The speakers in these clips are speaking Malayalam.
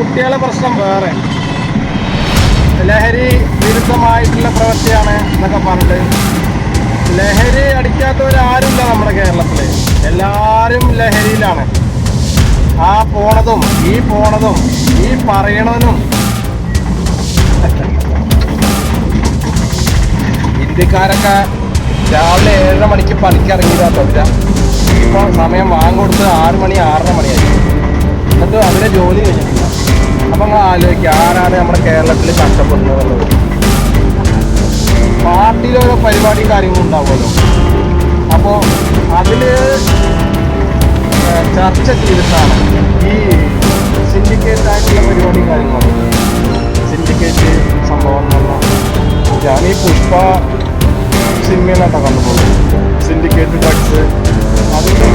കുട്ടികളെ പ്രശ്നം വേറെ. ലഹരി വിരുദ്ധമായിട്ടുള്ള പ്രവൃത്തിയാണ് എന്നൊക്കെ പറഞ്ഞിട്ട് ലഹരി അടിക്കാത്തവരാരുമില്ല നമ്മുടെ കേരളത്തിൽ എല്ലാവരും ലഹരിയിലാണ്. ആ പോണതും ഈ പോണതും ഈ പറയണതിനും. ഇന്ത്യക്കാരൊക്കെ രാവിലെ ഏഴര മണിക്ക് പണിക്കിറങ്ങിയതാ തൊറ്റ ഇപ്പോൾ സമയം വാങ്ങിക്കൊടുത്ത് ആറ് മണി ആറര മണിയായി. എന്നിട്ട് അവരെ ജോലി കഴിഞ്ഞിട്ടില്ല അപ്പം നമ്മൾ ആലോചിക്കുക ആരാണ് നമ്മുടെ കേരളത്തിൽ കഷ്ടപ്പെടുന്നത് പാർട്ടിയിൽ ഓരോ പരിപാടിയും കാര്യങ്ങളും ഉണ്ടാവുമല്ലോ. അപ്പോൾ അതിൽ ചർച്ച ചെയ്തിട്ടാണ് ഈ സിൻഡിക്കേറ്റ് ആയിട്ടുള്ള പരിപാടിയും കാര്യങ്ങളും. സിൻഡിക്കേറ്റ് സംഭവം ഞാൻ ഈ പുഷ്പ സിനിമയിലാട്ടോ കണ്ടുപോകുന്നത് സിൻഡിക്കേറ്റ് ഡ്രഗ്സ് അതിന്റെ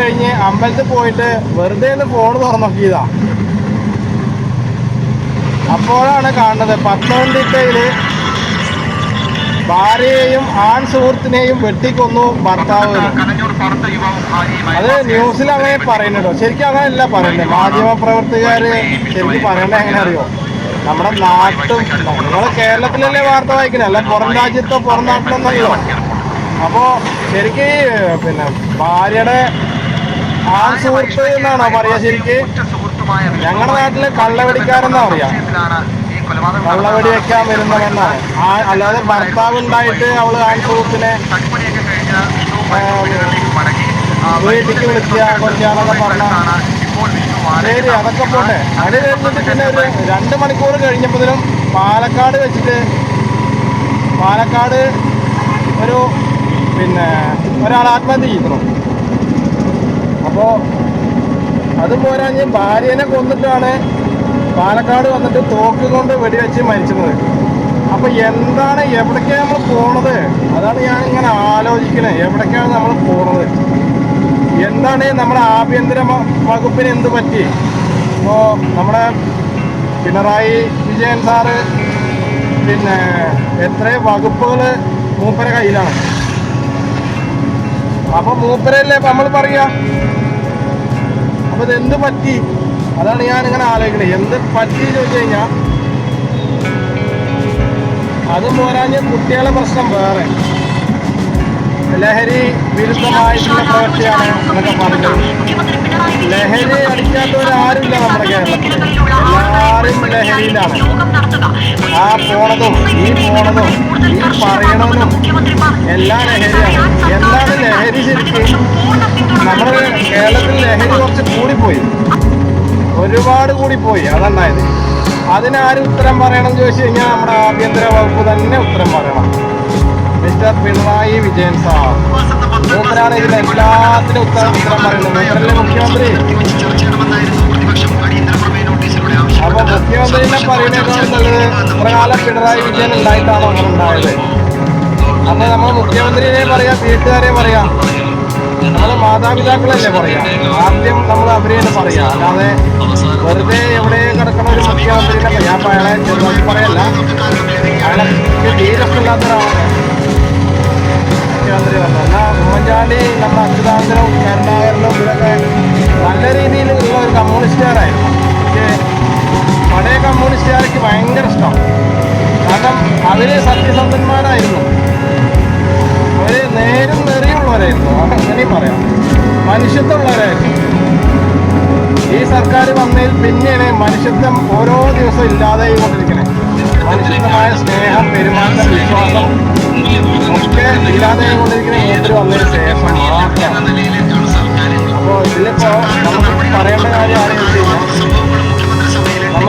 കഴിഞ്ഞ് അമ്പലത്തിൽ പോയിട്ട് വെറുതെ ഒന്ന് ഫോൺ തുറന്നു നോക്കിയതാ. അപ്പോഴാണ് കാണുന്നത് പത്തനംതിട്ടയിൽ ഭാര്യയെയും ആൺ സുഹൃത്തിനെയും വെട്ടിക്കൊന്നു ഭർത്താവ്. അത് ന്യൂസിൽ അങ്ങനെ പറയുന്നുണ്ടോ? ശരിക്കും അങ്ങനെയല്ല പറയുന്നത്. മാധ്യമ പ്രവർത്തകര് ശരിക്കും പറയണത് എങ്ങനെ അറിയോ നമ്മുടെ നാട്ടും നമ്മൾ കേരളത്തിലല്ലേ വാർത്ത വായിക്കുന്നത് അല്ല പുറം രാജ്യത്തോ പുറം നാട്ടിലൊന്നല്ലോ അപ്പോ ശരിക്കും പിന്നെ ഭാര്യയുടെ ആൺ സുഹൃത്ത് എന്നാണോ പറയാ ശരിക്ക്? ഞങ്ങളുടെ നാട്ടിൽ കള്ളവെടിക്കാരെന്നാ പറയാ കള്ളവെടി വെക്കാൻ വരുന്നവെന്നാണ് അല്ലാതെ ഭർത്താവ് ഉണ്ടായിട്ട് അവൾ ആൺ സുഹൃത്തിനെ വീട്ടിലേക്ക് വിളിക്കുക കൊല്ലാന്നൊക്കെ പറഞ്ഞാണ് ശരി അതൊക്കെ പോട്ടെ. അത് കഴിഞ്ഞിട്ട് പിന്നെ ഒരു രണ്ട് മണിക്കൂർ കഴിഞ്ഞപ്പോഴത്തേനും പാലക്കാട് വെച്ചിട്ട് പാലക്കാട് ഒരു പിന്നെ ഒരാൾ ആത്മഹത്യ ചെയ്തിരുന്നു. അപ്പോൾ അത് പോരാഞ്ഞ് ഭാര്യനെ കൊന്നിട്ടാണ് പാലക്കാട് വന്നിട്ട് തോക്ക് കൊണ്ട് വെടിവെച്ച് മരിച്ചത്. അപ്പൊ എന്താണ് എവിടേക്കാണ് നമ്മൾ പോണത്? അതാണ് ഞാൻ ഇങ്ങനെ ആലോചിക്കണേ. എവിടേക്കാണ് നമ്മൾ പോണത്? എന്താണ് നമ്മുടെ ആഭ്യന്തര വകുപ്പിന് എന്ത് പറ്റി? അപ്പോ നമ്മുടെ പിണറായി വിജയൻ സാറ് പിന്നെ എത്ര വകുപ്പുകൾ മൂപ്പര കയ്യിലാണ്. അപ്പൊ മൂപ്പരല്ലേ നമ്മൾ പറയാ? അപ്പൊ ഇത് എന്ത് പറ്റി? അതാണ് ഞാൻ ഇങ്ങനെ ആലോചിക്കുന്നത് എന്ത് പറ്റി ചോദിച്ചു കഴിഞ്ഞാൽ അത് പോരാഞ്ഞ് കുട്ടികളെ പ്രശ്നം വേറെ. ലഹരി വിരുദ്ധമായിട്ടുള്ള പ്രവൃത്തിയാണ് എന്നൊക്കെ പറഞ്ഞത്. ലഹരി അടിക്കാത്തവരാരുമില്ല നമ്മുടെ കേരളത്തിൽ എല്ലാവരും ലഹരിയിലാണ്. ആ പോണതും ഈ പോണതും ഈ പറയണതും എല്ലാ ലഹരിയാണ് എന്താണ് ലഹരി ശരിക്കും നമ്മുടെ കേരളത്തിൽ ലഹരി കുറച്ച് കൂടിപ്പോയി. ഒരുപാട് കൂടിപ്പോയി. അതുണ്ടായത് അതിനാരും ഉത്തരം പറയണം ചോദിച്ചു കഴിഞ്ഞാൽ നമ്മുടെ ആഭ്യന്തര വകുപ്പ് തന്നെ ഉത്തരം പറയണം. മിസ്റ്റർ പിണറായി വിജയൻ സാർ മൂപ്പരാണ് ഇതിൽ എല്ലാത്തിനും ഉത്തരം ഉത്തരം പറയുന്നത് മൂപ്പരല്ലേ മുഖ്യമന്ത്രി? അപ്പൊ മുഖ്യമന്ത്രിനെ പറയുന്നതിനേക്കാൾ നല്ലത് ഇത്ര കാലം പിണറായി വിജയൻ ഉണ്ടായിട്ടാണ് അങ്ങനെ ഉണ്ടായത്. അപ്പൊ നമ്മൾ മുഖ്യമന്ത്രിനെ പറയാം വീട്ടുകാരെ പറയാം നമ്മൾ മാതാപിതാക്കളല്ലേ പറയാം. ആദ്യം നമ്മൾ അവരെയാണ് പറയാം. അല്ലാതെ വെറുതെ എവിടെ കിടക്കണ ഒരു മുഖ്യമന്ത്രിനെ ഞാൻ അയാളെ ചെറുതാക്കി പറയല്ല. അയാളെ തീരെ ഇഷ്ടമില്ലാത്ത ഒരാളാണ് മുഖ്യമന്ത്രി വന്നത്. എന്നാൽ ഉമ്മൻചാണ്ടി നമ്മുടെ അച്യുതാനന്ദനും കരുണാകരനും ഇവരൊക്കെ നല്ല രീതിയിലുള്ള ഒരു കമ്മ്യൂണിസ്റ്റുകാരായിരുന്നു. പക്ഷേ പഴയ കമ്മ്യൂണിസ്റ്റുകാർക്ക് ഭയങ്കര ഇഷ്ടം. കാരണം അവർ സത്യസന്ധന്മാരായിരുന്നു. അവർ നേരും നെറിയുള്ളവരായിരുന്നു. അങ്ങനെയും പറയാം. മനുഷ്യത്വമുള്ളവരായിരുന്നു. ഈ സർക്കാർ വന്നതിൽ പിന്നെയാണ് മനുഷ്യത്വം ഓരോ ദിവസവും ഇല്ലാതെ കൊണ്ടിരിക്കണേ. മനുഷ്യത്വമായ സ്നേഹം പെരുമാറ്റം വിശ്വാസം ഒക്കെ ഇല്ലാതെ കൊണ്ടിരിക്കുന്ന മൂപ്പര് വന്നതിന് ശേഷം മാത്രമാണ്. അപ്പോൾ ഇതിലിപ്പോ നമുക്ക് പറയേണ്ട കാര്യം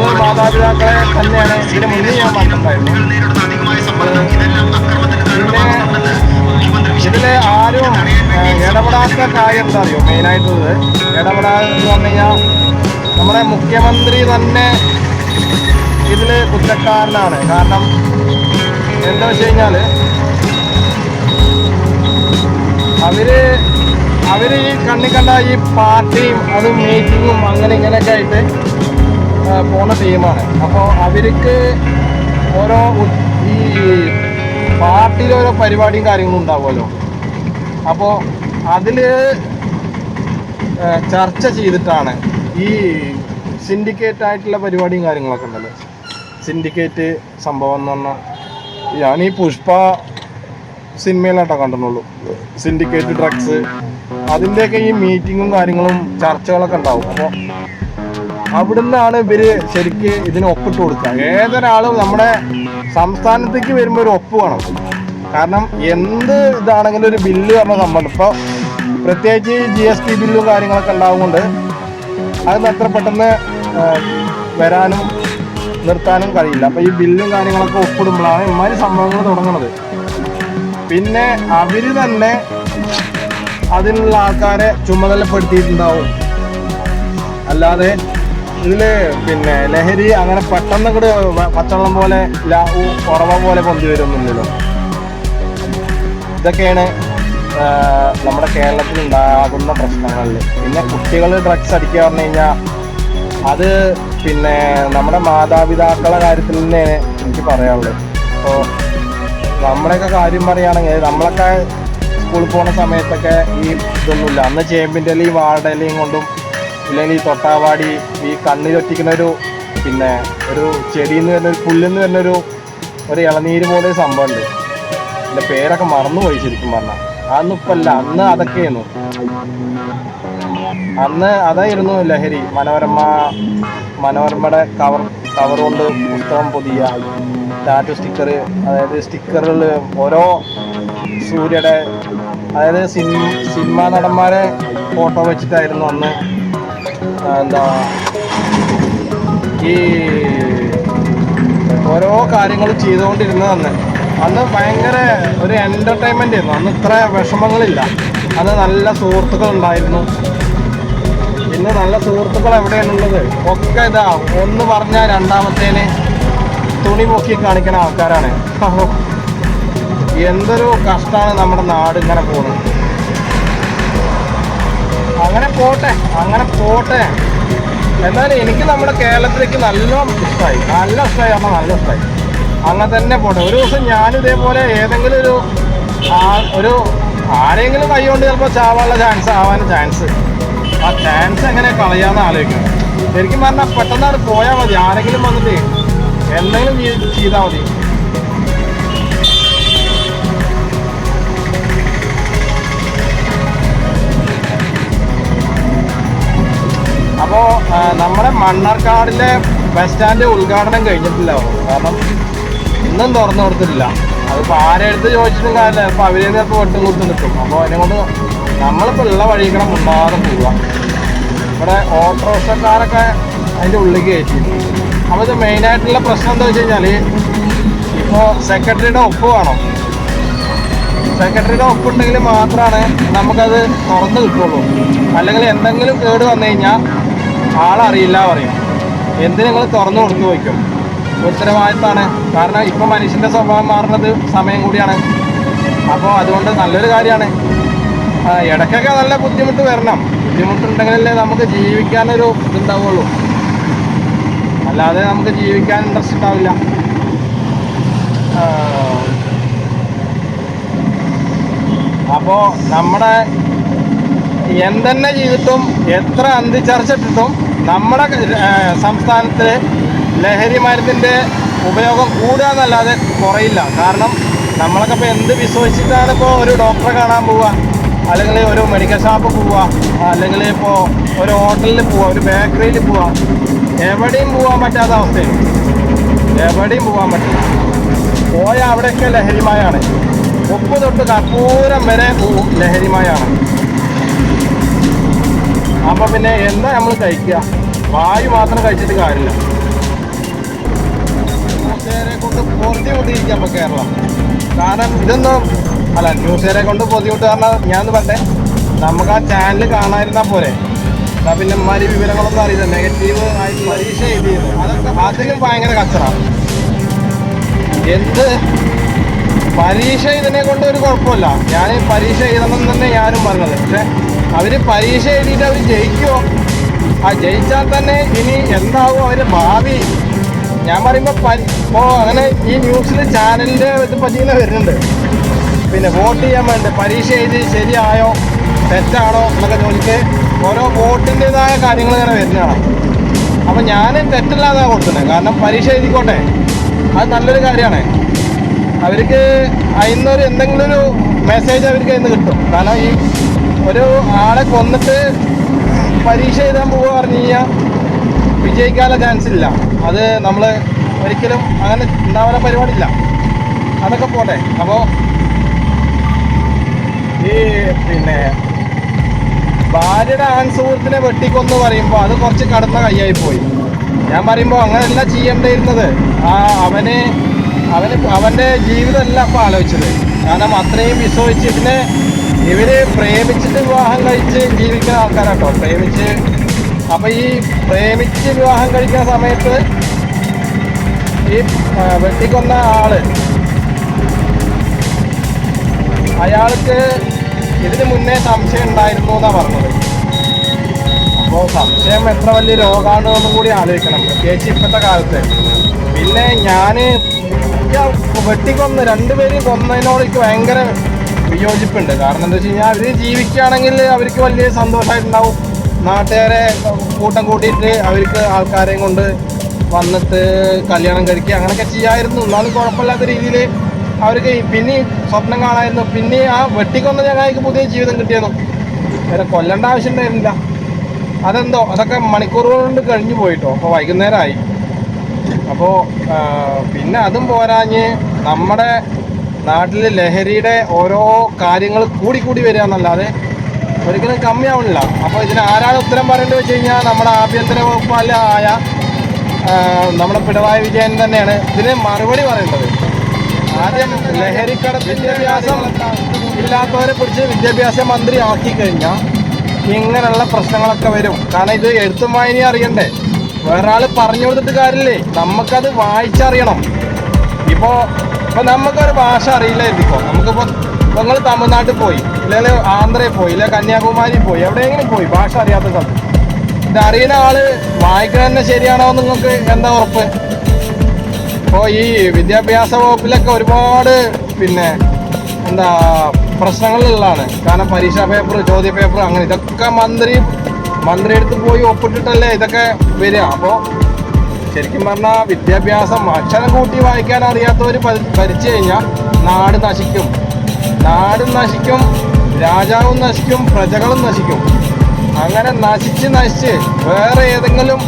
നമ്മൾ മാതാപിതാക്കളെ തന്നെയാണ് ഇതിന് മുന്നേ ഞാൻ പറഞ്ഞിട്ടുണ്ടായിരുന്നു പിന്നെ ഇതിൽ ആരും ഇടപെടാത്ത കാര്യം എന്താ അറിയോ മെയിനായിട്ടുള്ളത് ഇടപെടാന്ന് പറഞ്ഞു കഴിഞ്ഞാൽ നമ്മുടെ മുഖ്യമന്ത്രി തന്നെ ഇതിൽ കുറ്റക്കാരനാണ്. കാരണം എന്താ വെച്ച് കഴിഞ്ഞാൽ അവർ അവർ ഈ കണ്ണി കണ്ട ഈ പാർട്ടിയും അതും മീറ്റിങ്ങും അങ്ങനെ ഇങ്ങനെയൊക്കെ ആയിട്ട് പോണ ടീമാണ്. അപ്പോൾ അവർക്ക് ഓരോ ഈ പാർട്ടിയിൽ ഓരോ പരിപാടിയും കാര്യങ്ങളും ഉണ്ടാവുമല്ലോ. അപ്പോൾ അതിൽ ചർച്ച ചെയ്തിട്ടാണ് ഈ സിൻഡിക്കേറ്റ് ആയിട്ടുള്ള പരിപാടിയും കാര്യങ്ങളൊക്കെ ഉണ്ടല്ലോ. സിൻഡിക്കേറ്റ് സംഭവം എന്ന് പറഞ്ഞാൽ ഞാൻ ഈ പുഷ്പ സിനിമയിലാട്ടോ കണ്ടിട്ടുള്ളൂ. സിൻഡിക്കേറ്റ് ഡ്രഗ്സ് അതിന്റെയൊക്കെ ഈ മീറ്റിങ്ങും കാര്യങ്ങളും ചർച്ചകളൊക്കെ ഉണ്ടാവും. അപ്പോൾ അവിടുന്നാണ് ഇവർ ശരിക്ക് ഇതിന് ഒപ്പിട്ട് കൊടുക്കുക ഏതൊരാളും നമ്മുടെ സംസ്ഥാനത്തേക്ക് വരുമ്പോൾ ഒരു ഒപ്പ് വേണം. കാരണം എന്ത് ഇതാണെങ്കിലും ഒരു ബില്ല് പറഞ്ഞ സംഭവം ഇപ്പോൾ പ്രത്യേകിച്ച് ജി എസ് ടി ബില്ലും കാര്യങ്ങളൊക്കെ ഉണ്ടാവുകൊണ്ട് അതിന് അത്ര പെട്ടെന്ന് വരാനും നിർത്താനും കഴിയില്ല. അപ്പോൾ ഈ ബില്ലും കാര്യങ്ങളൊക്കെ ഒപ്പിടുമ്പോഴാണ് ഇമാതിരി സംഭവങ്ങൾ തുടങ്ങുന്നത് പിന്നെ അവർ തന്നെ അതിനുള്ള ആൾക്കാരെ ചുമതലപ്പെടുത്തിയിട്ടുണ്ടാവും. അല്ലാതെ ഇതിൽ പിന്നെ ലഹരി അങ്ങനെ പെട്ടെന്ന് കൂടെ പച്ചവെള്ളം പോലെ കുറവ പോലെ പൊന്തി വരുന്നില്ലല്ലോ ഇതൊക്കെയാണ് നമ്മുടെ കേരളത്തിൽ ഉണ്ടാകുന്ന പ്രശ്നങ്ങളിൽ പിന്നെ കുട്ടികൾ ഡ്രഗ്സ് അടിക്കുക പറഞ്ഞു കഴിഞ്ഞാൽ അത് പിന്നെ നമ്മുടെ മാതാപിതാക്കളെ കാര്യത്തിൽ തന്നെ എനിക്ക് പറയാനുള്ളത്. അപ്പോൾ നമ്മുടെയൊക്കെ കാര്യം പറയുകയാണെങ്കിൽ നമ്മളൊക്കെ സ്കൂളിൽ പോകുന്ന സമയത്തൊക്കെ ഈ ഇതൊന്നുമില്ല. അന്ന് ചേമ്പിന്റെ ഇലയും വാഴയുടെ കൊണ്ടും ഇല്ലെങ്കിൽ ഈ തൊട്ടാവാടി ഈ കണ്ണിലൊറ്റിക്കുന്ന ഒരു പിന്നെ ഒരു ചെടിയിൽ നിന്ന് വരുന്ന ഒരു പുല്ലിൽ നിന്ന് വരുന്നൊരു ഒരു ഇളനീര് പോലെ ഒരു സംഭവമുണ്ട്. എന്റെ പേരൊക്കെ മറന്നുപോയി ശരിക്കും പറഞ്ഞാൽ അതൊന്നും ഇപ്പം അല്ല അന്ന് അതൊക്കെയായിരുന്നു. അന്ന് അതായിരുന്നു ലഹരി. മനോരമ മനോരമയുടെ കവർ കവർ കൊണ്ട് പുസ്തകം പൊതിയ ടാറ്റു സ്റ്റിക്കർ അതായത് സ്റ്റിക്കറുകൾ ഓരോ സൂര്യയുടെ അതായത് സിനിമ സിനിമാ നടന്മാരെ ഫോട്ടോ വെച്ചിട്ടായിരുന്നു അന്ന് എന്താ? ഈ ഓരോ കാര്യങ്ങൾ ചെയ്തുകൊണ്ടിരുന്നത് അന്ന് അന്ന് ഭയങ്കര ഒരു എന്റർടൈൻമെന്റ് ആയിരുന്നു. അന്ന് ഇത്ര വിഷമങ്ങളില്ല. അന്ന് നല്ല സുഹൃത്തുക്കൾ ഉണ്ടായിരുന്നു ഇന്ന് നല്ല സുഹൃത്തുക്കൾ എവിടെയാണുള്ളത്? ഒക്കെ ഇതാ ഒന്ന് പറഞ്ഞാൽ രണ്ടാമത്തേന് തുണി പൊക്കി കാണിക്കുന്ന ആൾക്കാരാണ്. എന്തൊരു കഷ്ടമാണ് നമ്മുടെ നാട് ഇങ്ങനെ പോകുന്നത്. അങ്ങനെ പോട്ടെ അങ്ങനെ പോട്ടെ. എന്നാലും എനിക്ക് നമ്മുടെ കേരളത്തിലേക്ക് നല്ല ഇഷ്ടമായി നല്ല ഇഷ്ടമായി പറഞ്ഞാൽ നല്ല ഇഷ്ടമായി അങ്ങനെ തന്നെ പോട്ടെ. ഒരു ദിവസം ഞാൻ ഇതേപോലെ ഏതെങ്കിലും ഒരു ഒരു ആരെങ്കിലും കൈകൊണ്ട് ചിലപ്പോൾ ചാവാനുള്ള ചാൻസ് ആവാൻ ചാൻസ് ആ ചാൻസ് എങ്ങനെ കളയാന്ന് ആലോചിക്കണം. ശരിക്കും പറഞ്ഞാൽ പെട്ടെന്നാണ് പോയാൽ മതി. ആരെങ്കിലും വന്നിട്ട് എന്തെങ്കിലും ചെയ്- ചെയ്താൽ മതി. അപ്പോൾ നമ്മുടെ മണ്ണാർക്കാടിലെ ബസ് സ്റ്റാൻഡ് ഉദ്ഘാടനം കഴിഞ്ഞിട്ടില്ല. കാരണം ഇന്നും തുറന്നു കൊടുത്തിട്ടില്ല. അതിപ്പോൾ ആരെടുത്ത് ചോദിച്ചിട്ടും കാര്യമില്ല. ഇപ്പോൾ അവരെ ഇപ്പോൾ വെട്ടും കുത്തും കിട്ടും അപ്പോൾ അതിനെക്കൊണ്ട് നമ്മളിപ്പോൾ ഉള്ള വഴിക്കണം മുണ്ടാതെ പോവുക. ഇവിടെ ഓട്ടോറിക്ഷക്കാരൊക്കെ അതിന്റെ ഉള്ളിൽ കയറ്റി അപ്പോൾ ഇത് മെയിനായിട്ടുള്ള പ്രശ്നം എന്താ വെച്ച് കഴിഞ്ഞാൽ ഇപ്പോൾ സെക്രട്ടറിയുടെ ഒപ്പ് വേണം. സെക്രട്ടറിയുടെ ഒപ്പുണ്ടെങ്കിൽ മാത്രമാണ് നമുക്കത് തുറന്നു കിട്ടുള്ളൂ അല്ലെങ്കിൽ എന്തെങ്കിലും കേട് വന്നു കഴിഞ്ഞാൽ ആളറിയില്ല പറയും. എന്തിനു നിങ്ങൾ തുറന്നു കൊടുത്തു വയ്ക്കും ഉത്തരവാദിത്തമാണ് കാരണം ഇപ്പം മനുഷ്യന്റെ സ്വഭാവം മാറുന്നത് സമയം കൂടിയാണ്. അപ്പോൾ അതുകൊണ്ട് നല്ലൊരു കാര്യമാണ്. ഇടയ്ക്കൊക്കെ നല്ല ബുദ്ധിമുട്ട് വരണം. ബുദ്ധിമുട്ടുണ്ടെങ്കിലല്ലേ നമുക്ക് ജീവിക്കാനൊരു ഇതുണ്ടാവുള്ളൂ. അല്ലാതെ നമുക്ക് ജീവിക്കാൻ ഇൻട്രസ്റ്റ് ഉണ്ടാവില്ല. അപ്പോൾ നമ്മുടെ എന്തെന്നെ ചെയ്തിട്ടും എത്ര അന്തിച്ചർച്ച ഇട്ടിട്ടും നമ്മുടെ സംസ്ഥാനത്തിൽ സംസ്ഥാനത്ത് ലഹരി മരുന്നിന്റെ ഉപയോഗം കൂടുക എന്നല്ലാതെ കുറയില്ല. കാരണം നമ്മളൊക്കെ ഇപ്പോൾ എന്ത് വിശ്വസിച്ചിട്ടാണ് ഇപ്പോൾ ഒരു ഡോക്ടറെ കാണാൻ പോവുക? അല്ലെങ്കിൽ ഒരു മെഡിക്കൽ ഷോപ്പ് പോവുക? അല്ലെങ്കിൽ ഇപ്പോൾ ഒരു ഹോട്ടലിൽ പോവുക ഒരു ബേക്കറിയിൽ പോവുക. എവിടെയും പോകാൻ പറ്റാത്ത അവസ്ഥയാണ്. എവിടെയും പോകാൻ പറ്റില്ല. പോയ അവിടെയൊക്കെ ലഹരിമായാണ് ഉപ്പ് തൊട്ട് കർപ്പൂരം വരെ ലഹരിമയാണ് അപ്പൊ പിന്നെ എന്താ നമ്മൾ കഴിക്കുക? വായു മാത്രം കഴിച്ചിട്ട് കാര്യമില്ല. ന്യൂസേരെ കൊണ്ട് പൊറുതി കൊണ്ടിരിക്കുക ഇപ്പൊ കേരളം. കാരണം ഇതൊന്നും അല്ല ന്യൂസേരെ കൊണ്ട് ബുദ്ധിമുട്ട് കാരണം ഞാൻ പറഞ്ഞേ നമുക്ക് ആ ചാനൽ കാണാതിരുന്നാൽ പോരെ? എന്നാ പിന്നെ മാതിരി വിവരങ്ങളൊന്നും അറിയില്ല. നെഗറ്റീവ് ആയി പരീക്ഷ എഴുതിയത്. അതൊക്കെ അധികം ഭയങ്കര കച്ചറ. എന്ത്? പരീക്ഷ ഇതിനെ കൊണ്ട് ഒരു കുഴപ്പമില്ല. ഞാൻ പരീക്ഷ എഴുതണം തന്നെ ഞാനും പറഞ്ഞത്. പക്ഷെ അവർ പരീക്ഷ എഴുതിയിട്ട് അവർ ജയിക്കുമോ ആ ജയിച്ചാൽ തന്നെ ഇനി എന്താവും അവരുടെ ഭാവി. ഞാൻ പറയുമ്പോൾ പരി ഇപ്പോൾ അങ്ങനെ ഈ ന്യൂസിൽ ചാനലിന്റെ ഇത് പറ്റി വരുന്നുണ്ട്. പിന്നെ വോട്ട് ചെയ്യാൻ വേണ്ടി? പരീക്ഷ എഴുതി ശരിയായോ? തെറ്റാണോ? എന്നൊക്കെ ചോദിച്ച് ഓരോ വോട്ടിന്റെതായ കാര്യങ്ങൾ ഇങ്ങനെ വരുന്നതാണ്. അപ്പം ഞാൻ തെറ്റല്ലാതെ കൊടുക്കുന്നത്. കാരണം പരീക്ഷ എഴുതിക്കോട്ടെ. അത് നല്ലൊരു കാര്യമാണ്. അവർക്ക് അതിന്നൊരു എന്തെങ്കിലും ഒരു മെസ്സേജ് അവർക്ക് അതിന് കിട്ടും. കാരണം ഈ ഒരു ആളെ കൊന്നിട്ട് പരീക്ഷ എഴുതാൻ പോവുക പറഞ്ഞു കഴിഞ്ഞാൽ വിജയിക്കാനുള്ള ചാൻസ് ഇല്ല. അത് നമ്മൾ ഒരിക്കലും അങ്ങനെ ഉണ്ടാവുന്ന പരിപാടിയില്ല. അതൊക്കെ പോട്ടെ. അപ്പോൾ ഈ പിന്നെ ഭാര്യയുടെ ആൺ സുഹൃത്തിനെ വെട്ടിക്കൊന്ന് പറയുമ്പോൾ അത് കുറച്ച് കടന്ന കൈയായി പോയി. ഞാൻ പറയുമ്പോൾ അങ്ങനെയല്ല ചെയ്യേണ്ടിയിരുന്നത്. ആ അവന് അവന് അവന്റെ ജീവിതമല്ല അപ്പോൾ ആലോചിച്ചത്. കാരണം അത്രയും വിശ്വസിച്ച് പിന്നെ ഇവർ പ്രേമിച്ചിട്ട് വിവാഹം കഴിച്ച് ജീവിക്കുന്ന ആൾക്കാരാട്ടോ. പ്രേമിച്ച് അപ്പൊ ഈ പ്രേമിച്ച് വിവാഹം കഴിക്കുന്ന സമയത്ത് ഈ വെട്ടിക്കൊന്ന ആൾ അയാൾക്ക് ഇതിന് മുന്നേ സംശയം ഉണ്ടായിരുന്നു എന്നാ പറഞ്ഞത്. അപ്പോൾ സംശയം എത്ര വലിയ രോഗമാണ് എന്നും കൂടി ആലോചിക്കണം. പ്രത്യേകിച്ച് ഇപ്പത്തെ കാലത്ത്. പിന്നെ ഞാൻ വെട്ടിക്കൊന്ന് രണ്ടുപേരും കൊന്നതിനോട് എനിക്ക് ഭയങ്കര വിയോജിപ്പുണ്ട്. കാരണം എന്താ വെച്ച് കഴിഞ്ഞാൽ അവർ ജീവിക്കുകയാണെങ്കിൽ അവർക്ക് വലിയ സന്തോഷമായിട്ടുണ്ടാവും നാട്ടുകാരെ കൂട്ടം കൂട്ടിയിട്ട് അവർക്ക് ആൾക്കാരെയും കൊണ്ട് വന്നിട്ട് കല്യാണം കഴിക്കുക അങ്ങനെയൊക്കെ ചെയ്യായിരുന്നു. എന്നാലും കുഴപ്പമില്ലാത്ത രീതിയിൽ അവർക്ക് പിന്നെ സ്വപ്നം കാണായിരുന്നു. പിന്നെ ആ വെട്ടിക്കൊന്ന ഞങ്ങൾക്ക് പുതിയ ജീവിതം കിട്ടിയിരുന്നു വേറെ കൊല്ലേണ്ട ആവശ്യം ഉണ്ടായിരുന്നില്ല. അതെന്തോ? അതൊക്കെ മണിക്കൂറുകൾ കൊണ്ട് കഴിഞ്ഞു പോയിട്ടോ. അപ്പോൾ വൈകുന്നേരമായി. അപ്പോൾ പിന്നെ അതും പോരാഞ്ഞ് നമ്മുടെ നാട്ടിൽ ലഹരിയുടെ ഓരോ കാര്യങ്ങൾ കൂടി കൂടി വരിക എന്നല്ലാതെ ഒരിക്കലും കമ്മിയാവണില്ല. അപ്പോൾ ഇതിന് ആരാണ് ഉത്തരം പറയേണ്ടത് വെച്ച് കഴിഞ്ഞാൽ നമ്മുടെ ആഭ്യന്തര അല്ല ആയ നമ്മുടെ പിണറായി വിജയൻ തന്നെയാണ്. ഇതിന് മറുപടി പറയേണ്ടത്. ആദ്യം ലഹരിക്കടത്ത് വിദ്യാഭ്യാസം ഇല്ലാത്തവരെ പിടിച്ച് വിദ്യാഭ്യാസ മന്ത്രി ആക്കി കഴിഞ്ഞാൽ ഇങ്ങനെയുള്ള പ്രശ്നങ്ങളൊക്കെ വരും. കാരണം ഇത് എഴുത്തും വായനയും അറിയണ്ടേ. വേറൊരാൾ പറഞ്ഞു കൊടുത്തിട്ട് കാര്യമില്ലേ? നമുക്കത് വായിച്ചറിയണം. ഇപ്പോ ഇപ്പൊ നമുക്കൊരു ഭാഷ അറിയില്ലായിരിക്കോ. നമുക്കിപ്പോ നിങ്ങൾ തമിഴ്നാട്ടിൽ പോയി അല്ലെങ്കിൽ ആന്ധ്രയിൽ പോയി ഇല്ലെങ്കിൽ കന്യാകുമാരി പോയി എവിടെയെങ്കിലും പോയി ഭാഷ അറിയാത്ത സ്ഥലത്ത്. ഇത് അറിയുന്ന ആൾ വായിക്കണ തന്നെ ശരിയാണോ നിങ്ങൾക്ക് എന്താ ഉറപ്പ്? ഇപ്പോൾ ഈ വിദ്യാഭ്യാസ വകുപ്പിലൊക്കെ ഒരുപാട് പിന്നെ എന്താ പ്രശ്നങ്ങളുള്ളതാണ് കാരണം പരീക്ഷാ പേപ്പർ ചോദ്യ പേപ്പർ അങ്ങനെ ഇതൊക്കെ മന്ത്രി മന്ത്രി അടുത്ത് പോയി ഒപ്പിട്ടിട്ടല്ലേ ഇതൊക്കെ വരിക. അപ്പോൾ ശരിക്കും പറഞ്ഞാൽ വിദ്യാഭ്യാസം അക്ഷരം കൂട്ടി വായിക്കാൻ അറിയാത്തവർ ഭരിച്ചു കഴിഞ്ഞാൽ നാട് നശിക്കും. നാടും നശിക്കും രാജാവും നശിക്കും പ്രജകളും നശിക്കും. അങ്ങനെ നശിച്ച് നശിച്ച് വേറെ ഏതെങ്കിലും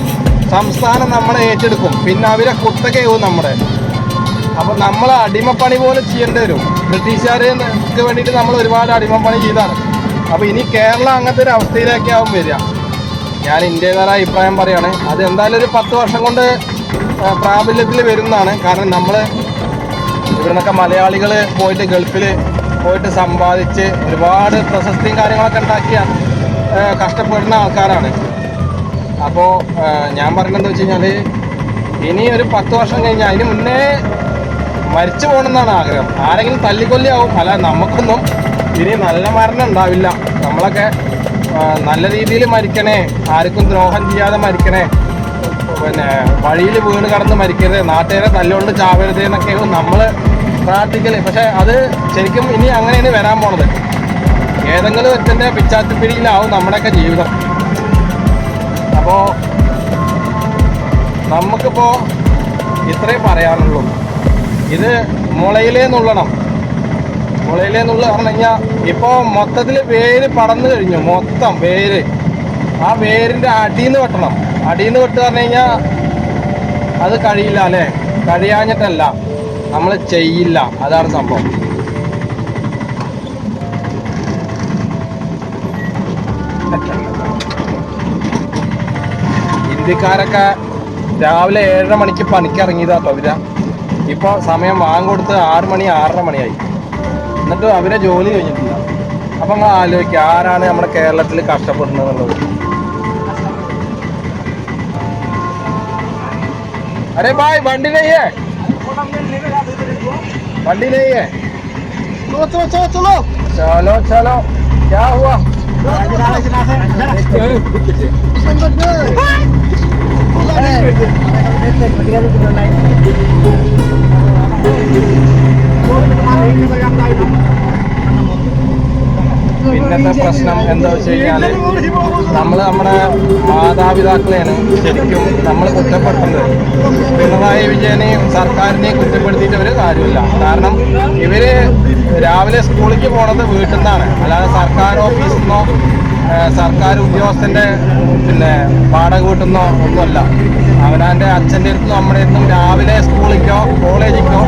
സംസ്ഥാനം നമ്മളെ ഏറ്റെടുക്കും. പിന്നെ അവരെ കുത്തകയാവും നമ്മുടെ അപ്പം നമ്മൾ അടിമപ്പണി പോലെ ചെയ്യേണ്ടി വരും. ബ്രിട്ടീഷുകാർക്ക് വേണ്ടിയിട്ട് നമ്മൾ ഒരുപാട് അടിമപ്പണി ചെയ്താണ്. അപ്പോൾ ഇനി കേരളം അങ്ങനത്തെ ഒരു അവസ്ഥയിലേക്കാവും വരിക. ഞാൻ ഇന്ത്യയുടെ അഭിപ്രായം പറയാണ്. അത് എന്തായാലും ഒരു പത്ത് വർഷം കൊണ്ട് പ്രാബല്യത്തിൽ വരുന്നതാണ്. കാരണം നമ്മൾ ഇവിടുന്നൊക്കെ മലയാളികൾ പോയിട്ട് ഗൾഫിൽ പോയിട്ട് സമ്പാദിച്ച് ഒരുപാട് പ്രശസ്തിയും കാര്യങ്ങളൊക്കെ ഉണ്ടാക്കിയ കഷ്ടപ്പെടുന്ന ആൾക്കാരാണ്. അപ്പോൾ ഞാൻ പറഞ്ഞതെന്ന് വെച്ച് കഴിഞ്ഞാൽ ഇനി ഒരു പത്ത് വർഷം കഴിഞ്ഞാൽ അതിന് മുന്നേ മരിച്ചു പോകണമെന്നാണ് ആഗ്രഹം. ആരെങ്കിലും തല്ലിക്കൊല്ലിയാവും. അല്ല നമുക്കൊന്നും ഇനി നല്ല മരണം ഉണ്ടാവില്ല. നമ്മളൊക്കെ നല്ല രീതിയിൽ മരിക്കണേ. ആർക്കും ദ്രോഹം ചെയ്യാതെ മരിക്കണേ. പിന്നെ വഴിയിൽ വീണ് കടന്ന് മരിക്കരുത്. നാട്ടുകാരെ തല്ലുകൊണ്ട് ചാവരുത് എന്നൊക്കെയാണ് നമ്മൾ പ്രാർത്ഥിക്കൽ. പക്ഷെ അത് ശരിക്കും ഇനി അങ്ങനെയാണ് വരാൻ പോണത്. ഏതെങ്കിലും ഒരുത്തന്റെ പിച്ചാത്തിപ്പിടിയിലാവും നമ്മുടെയൊക്കെ ജീവിതം. അപ്പോൾ നമുക്കിപ്പോൾ ഇത്രേ പറയാനുള്ളൂ. ഇത് മുളയിലേ നുള്ളണം മുളയിലേ എന്നുള്ളത് പറഞ്ഞു കഴിഞ്ഞാൽ ഇപ്പോൾ മൊത്തത്തിൽ വേര് പടന്നു കഴിഞ്ഞു മൊത്തം വേര്. ആ വേരിന്റെ അടിയിൽ നിന്ന് വെട്ടണം. അടിയിൽ നിന്ന് വെട്ട് പറഞ്ഞു കഴിഞ്ഞാൽ അത് കഴിയില്ല അല്ലേ? കഴിയാഞ്ഞിട്ടല്ല. നമ്മൾ ചെയ്യില്ല. അതാണ് സംഭവം. ഇന്ത്യക്കാരൊക്കെ രാവിലെ ഏഴര മണിക്ക് പണിക്ക് ഇറങ്ങിയതാ കേട്ടോ ഇവര ഇപ്പോൾ സമയം വാങ്ങി കൊടുത്ത് ആറ് മണി ആറര മണിയായി. എന്നിട്ട് അവരെ ജോലി കഴിഞ്ഞിട്ടില്ല അപ്പൊ നിങ്ങൾ ആലോചിക്കുക ആരാണ് നമ്മുടെ കേരളത്തിൽ കഷ്ടപ്പെടുന്നത് എന്നുള്ളത് अरे भाई बंडी नहीं है बंडी नहीं है चलो चलो चलो चलो चलो चलो क्या हुआ പിന്നത്തെ പ്രശ്നം എന്താ വെച്ച് കഴിഞ്ഞാൽ നമ്മൾ നമ്മുടെ മാതാപിതാക്കളെയാണ് ശരിക്കും നമ്മൾ കുറ്റപ്പെടുത്തുന്നത്. പിണറായി വിജയനെയും സർക്കാരിനെയും കുറ്റപ്പെടുത്തിയിട്ട് ഒരു കാര്യമില്ല. കാരണം ഇവർ രാവിലെ സ്കൂളിലേക്ക് പോണത് വീട്ടിൽ നിന്നാണ് അല്ലാതെ സർക്കാർ ഓഫീസിൽ നിന്നോ സർക്കാർ ഉദ്യോഗസ്ഥന്റെ പിന്നെ വാടക കൂട്ടുന്നോ ഒന്നുമല്ല. അവനാന്റെ അച്ഛന്റെ അടുത്തും അമ്മയുടെ അടുത്തും രാവിലെ സ്കൂളിക്കോ കോളേജിക്കോ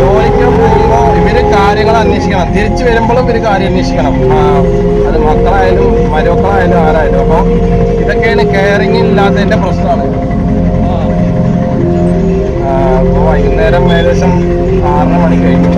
ജോലിക്കോ പോകുമ്പോൾ ഇവർ കാര്യങ്ങൾ അന്വേഷിക്കണം. തിരിച്ചു വരുമ്പോഴും ഇവർ കാര്യം അന്വേഷിക്കണം. അത് മക്കളായാലും മരുമക്കളായാലും ആരായാലും. അപ്പോൾ ഇതൊക്കെയാണ് കെയറിങ് ഇല്ലാത്തതിന്റെ പ്രശ്നമാണ്. അപ്പോൾ വൈകുന്നേരം ഏകദേശം ആറര മണി കഴിഞ്ഞു.